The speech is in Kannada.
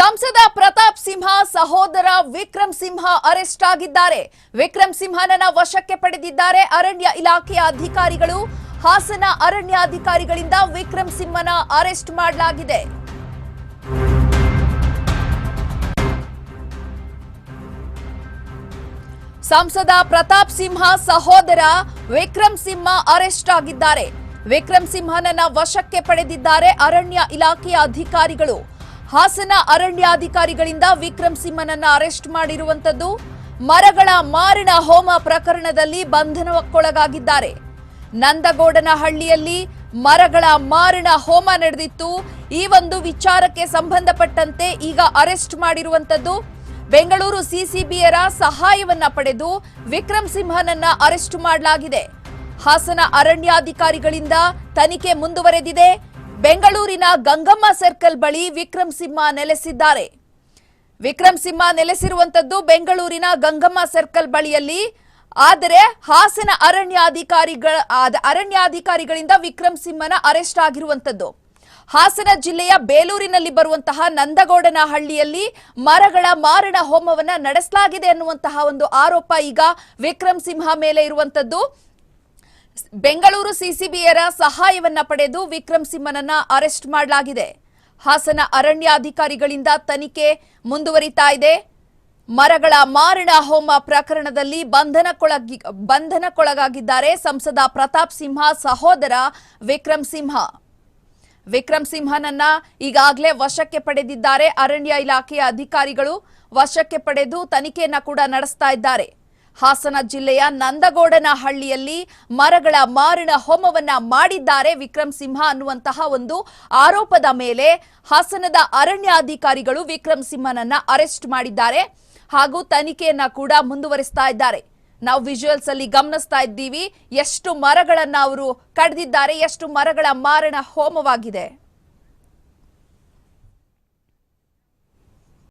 ಸಂಸದ ಪ್ರತಾಪ್ ಸಿಂಹ, ಸಹೋದರ ವಿಕ್ರಮ್ ಸಿಂಹ ಅರೆಸ್ಟ್ ಆಗಿದ್ದಾರೆ. ವಿಕ್ರಮ್ ಸಿಂಹನನ್ನ ವಶಕ್ಕೆ ಪಡೆದಿದ್ದಾರೆ ಅರಣ್ಯ ಇಲಾಖೆಯ ಅಧಿಕಾರಿಗಳು. ಹಾಸನ ಅರಣ್ಯಾಧಿಕಾರಿಗಳಿಂದ ವಿಕ್ರಮ್ ಸಿಂಹನ ಅರೆಸ್ಟ್ ಮಾಡಲಾಗಿದೆ. ಸಂಸದ ಪ್ರತಾಪ್ ಸಿಂಹ, ಸಹೋದರ ವಿಕ್ರಮ್ ಸಿಂಹ ಅರೆಸ್ಟ್ ಆಗಿದ್ದಾರೆ. ವಿಕ್ರಮ್ ಸಿಂಹನನ್ನ ವಶಕ್ಕೆ ಪಡೆದಿದ್ದಾರೆ ಅರಣ್ಯ ಇಲಾಖೆಯ ಅಧಿಕಾರಿಗಳು. ಹಾಸನ ಅರಣ್ಯಾಧಿಕಾರಿಗಳಿಂದ ವಿಕ್ರಮ್ ಸಿಂಹನನ್ನ ಅರೆಸ್ಟ್ ಮಾಡಿರುವಂತದ್ದು ಮರಗಳ ಮಾರಣ ಹೋಮ ಪ್ರಕರಣದಲ್ಲಿ ಬಂಧನಕ್ಕೊಳಗಾಗಿದ್ದಾರೆ. ನಂದಗೌಡನಹಳ್ಳಿಯಲ್ಲಿ ಮರಗಳ ಮಾರಣ ಹೋಮ ನಡೆದಿತ್ತು. ಈ ಒಂದು ವಿಚಾರಕ್ಕೆ ಸಂಬಂಧಪಟ್ಟಂತೆ ಈಗ ಅರೆಸ್ಟ್ ಮಾಡಿರುವಂತದ್ದು ಬೆಂಗಳೂರು ಸಿಸಿಬಿಯರ ಸಹಾಯವನ್ನ ಪಡೆದು ವಿಕ್ರಮ್ ಸಿಂಹನನ್ನ ಅರೆಸ್ಟ್ ಮಾಡಲಾಗಿದೆ. ಹಾಸನ ಅರಣ್ಯಾಧಿಕಾರಿಗಳಿಂದ ತನಿಖೆ ಮುಂದುವರೆದಿದೆ. ಬೆಂಗಳೂರಿನ ಗಂಗಮ್ಮ ಸರ್ಕಲ್ ಬಳಿ ವಿಕ್ರಮ್ ಸಿಂಹ ನೆಲೆಸಿದ್ದಾರೆ. ವಿಕ್ರಮ್ ಸಿಂಹ ನೆಲೆಸಿರುವಂತದ್ದು ಬೆಂಗಳೂರಿನ ಗಂಗಮ್ಮ ಸರ್ಕಲ್ ಬಳಿಯಲ್ಲಿ. ಆದರೆ ಹಾಸನ ಅರಣ್ಯಾಧಿಕಾರಿಗಳ ಅರಣ್ಯಾಧಿಕಾರಿಗಳಿಂದ ವಿಕ್ರಮ್ ಸಿಂಹನ ಅರೆಸ್ಟ್ ಆಗಿರುವಂತದ್ದು. ಹಾಸನ ಜಿಲ್ಲೆಯ ಬೇಲೂರಿನಲ್ಲಿ ಬರುವಂತಹ ನಂದಗೌಡನಹಳ್ಳಿಯಲ್ಲಿ ಮರಗಳ ಮಾರಣ ಹೋಮವನ್ನ ನಡೆಸಲಾಗಿದೆ ಅನ್ನುವಂತಹ ಒಂದು ಆರೋಪ ಈಗ ವಿಕ್ರಮ್ ಸಿಂಹ ಮೇಲೆ ಇರುವಂತದ್ದು. ಬೆಂಗಳೂರು ಸಿಸಿಬಿಯರ ಸಹಾಯವನ್ನ ಪಡೆದು ವಿಕ್ರಮ್ ಸಿಂಹನನ್ನ ಅರೆಸ್ಟ್ ಮಾಡಲಾಗಿದೆ. ಹಾಸನ ಅರಣ್ಯಾಧಿಕಾರಿಗಳಿಂದ ತನಿಖೆ ಮುಂದುವರಿತಾ ಇದೆ. ಮರಗಳ ಮಾರಣ ಹೋಮ ಪ್ರಕರಣದಲ್ಲಿ ಬಂಧನಕ್ಕೊಳಗಿ ಬಂಧನಕ್ಕೊಳಗಾಗಿದ್ದಾರೆ ಸಂಸದ ಪ್ರತಾಪ್ ಸಿಂಹ ಸಹೋದರ ವಿಕ್ರಮ್ ಸಿಂಹ. ವಿಕ್ರಮ್ ಸಿಂಹನನ್ನ ಈಗಾಗಲೇ ವಶಕ್ಕೆ ಪಡೆದಿದ್ದಾರೆ. ಅರಣ್ಯ ಇಲಾಖೆಯ ಅಧಿಕಾರಿಗಳು ವಶಕ್ಕೆ ಪಡೆದು ತನಿಖೆಯನ್ನ ಕೂಡ ನಡೆಸ್ತಾ ಇದ್ದಾರೆ. ಹಾಸನ ಜಿಲ್ಲೆಯ ನಂದಗೌಡನಹಳ್ಳಿಯಲ್ಲಿ ಮರಗಳ ಮಾರಣ ಹೋಮವನ್ನ ಮಾಡಿದ್ದಾರೆ ವಿಕ್ರಮ್ ಸಿಂಹ ಅನ್ನುವಂತಹ ಒಂದು ಆರೋಪದ ಮೇಲೆ ಹಾಸನದ ಅರಣ್ಯಾಧಿಕಾರಿಗಳು ವಿಕ್ರಮ್ ಸಿಂಹನನ್ನ ಅರೆಸ್ಟ್ ಮಾಡಿದ್ದಾರೆ ಹಾಗೂ ತನಿಖೆಯನ್ನ ಕೂಡ ಮುಂದುವರಿಸ್ತಾ ಇದ್ದಾರೆ. ನಾವು ವಿಜುವಲ್ಸ್ ಅಲ್ಲಿ ಗಮನಿಸ್ತಾ ಇದ್ದೀವಿ, ಎಷ್ಟು ಮರಗಳನ್ನ ಅವರು ಕಡ್ದಿದ್ದಾರೆ, ಎಷ್ಟು ಮರಗಳ ಮಾರಣ ಹೋಮವಾಗಿದೆ.